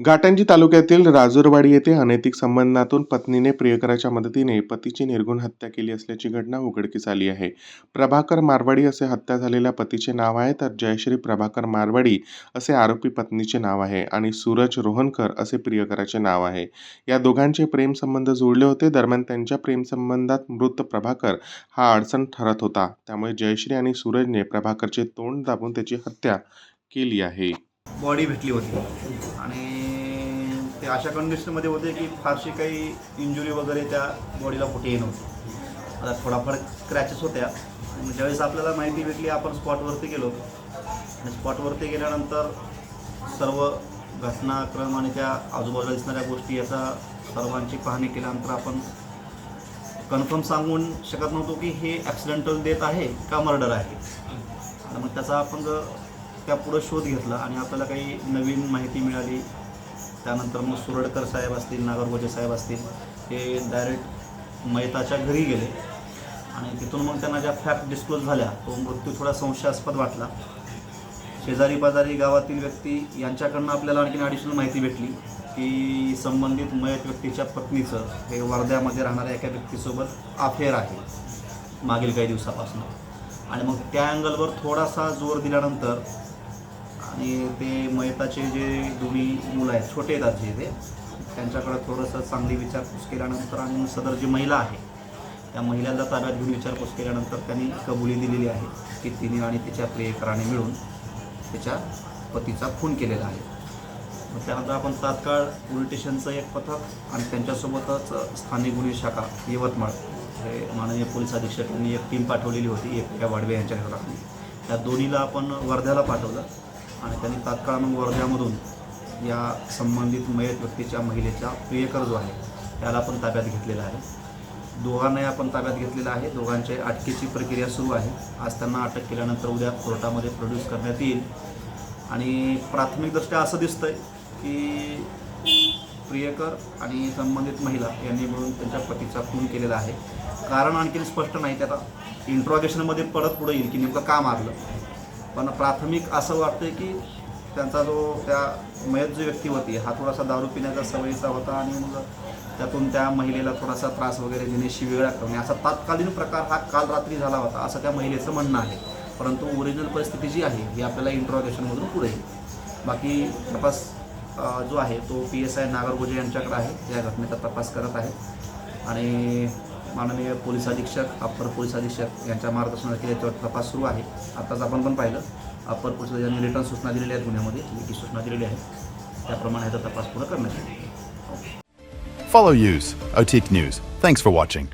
घाटंजी तालुक्यातील राजूरवाडी येथे अनैतिक संबंधातून पत्नीने प्रियकराच्या मदतीने पतीची निर्गुण हत्या केली असल्याची घटना उघडकीस आली आहे. प्रभाकर मारवाडी असे हत्या झालेल्या पतीचे नाव आहे तर जयश्री प्रभाकर मारवाडी असे आरोपी पत्नीचे नाव आहे आणि सूरज रोहनकर असे प्रियकराचे नाव आहे. या दोघांचे प्रेमसंबंध जुळले होते. दरम्यान त्यांच्या प्रेमसंबंधात मृत प्रभाकर हा अडचण ठरत होता. त्यामुळे जयश्री आणि सूरजने प्रभाकरचे तोंड दाबून त्याची हत्या केली आहे. बॉडी भेटली होती. ते अशा कंडिशनमध्ये होते की फारशी काही इंजुरी वगैरे त्या बॉडीला कुठेही नव्हती. आता थोडाफार क्रॅचेस होत्या. ज्यावेळेस आपल्याला माहिती भेटली आपण स्पॉटवरती गेलो. आणि स्पॉटवरती गेल्यानंतर सर्व घटनाक्रम आणि त्या आजूबाजूला दिसणाऱ्या गोष्टी याचा सर्वांची पाहणी केल्यानंतर आपण कन्फर्म सांगून शकत नव्हतो की हे ॲक्सिडेंटल डेथ आहे का मर्डर आहे. आणि मग त्याचा आपण त्या पुढं शोध घेतला आणि आपल्याला काही नवीन माहिती मिळाली त्यानंतर मग सुरडकर साहेब असतील नागरगोजे साहेब असतील हे डायरेक्ट मैताच्या घरी गेले. आणि तिथून मग त्यांना ज्या फॅक्ट डिस्क्लोज झाल्या तो मृत्यू थोडा संशयास्पद वाटला. शेजारी पाजारी गावातील व्यक्ती यांच्याकडनं आपल्याला आणखीन ॲडिशनल माहिती भेटली की संबंधित मयत व्यक्तीच्या पत्नीचं हे वर्ध्यामध्ये राहणाऱ्या एका व्यक्तीसोबत अफेअर आहे मागील काही दिवसापासून. आणि मग त्या अँगलवर थोडासा जोर दिल्यानंतर आणि ते मयताचे जे दोन्ही मुलं आहेत छोटे आहेत जे ते त्यांच्याकडे थोडंसं चांगली विचारपूस केल्यानंतर आणि सदर जी महिला आहे त्या महिलांना ताब्यात घेऊन विचारपूस केल्यानंतर त्यांनी कबुली दिलेली आहे की तिने आणि तिच्या प्रियकराने मिळून तिच्या पतीचा खून केलेला आहे. मग त्यानंतर आपण तात्काळ पोलीस स्टेशनचं एक पथक आणि त्यांच्यासोबतच स्थानिक गुन्हे शाखा यवतमाळ हे माननीय पोलीस अधीक्षकांनी एक टीम पाठवलेली होती एक या वाडवे यांच्या घरातली त्या दोन्हीला आपण वर्ध्याला पाठवलं. आणि त्यांनी तात्काळ मग वर्ध्यामधून या संबंधित मयत व्यक्तीच्या महिलेचा प्रियकर जो आहे त्याला पण ताब्यात घेतलेला आहे. दोघांनाही आपण ताब्यात घेतलेला आहे. दोघांच्या अटकेची प्रक्रिया सुरू आहे. आज त्यांना अटक केल्यानंतर उद्या कोर्टामध्ये प्रोड्यूस करण्यात येईल. आणि प्राथमिकदृष्ट्या असं दिसतं आहे की प्रियकर आणि संबंधित महिला यांनी मिळून त्यांच्या पतीचा खून केलेला आहे. कारण आणखीन स्पष्ट नाही त्याला आता इंट्रॉगेशनमध्ये परत पुढे येईल की नेमकं का मारलं. पण प्राथमिक असं वाटतं की त्यांचा जो त्या मयत जो व्यक्ती होती हा थोडासा दारू पिण्याचा सवयीचा होता आणि मग त्यातून त्या महिलेला थोडासा त्रास वगैरे देणे शिवेळा करणे असा तात्कालीन प्रकार हा काल रात्री झाला होता असं त्या महिलेचं म्हणणं आहे. परंतु ओरिजिनल परिस्थिती जी आहे ही आपल्याला इंट्रॉगेशनमधून पुढे येईल. बाकी तपास जो आहे तो पी एस आय नागरगोजे यांच्याकडे आहे. या घटनेचा तपास करत आहे. आणि माननीय पोलीस अधीक्षक अप्पर पोलीस अधीक्षक यांच्या मार्गदर्शनाखाली याच्यावर तपास सुरू आहे आत्ताच आपण पण पाहिलं अप्पर पोलीस यांनी रिटर्न सूचना दिलेल्या आहेत गुन्ह्यामध्ये लेखी सूचना दिलेली आहे त्याप्रमाणे ह्याचा तपास पूर्ण करण्यात येईल Follow Use, OTIC News. Thanks for watching.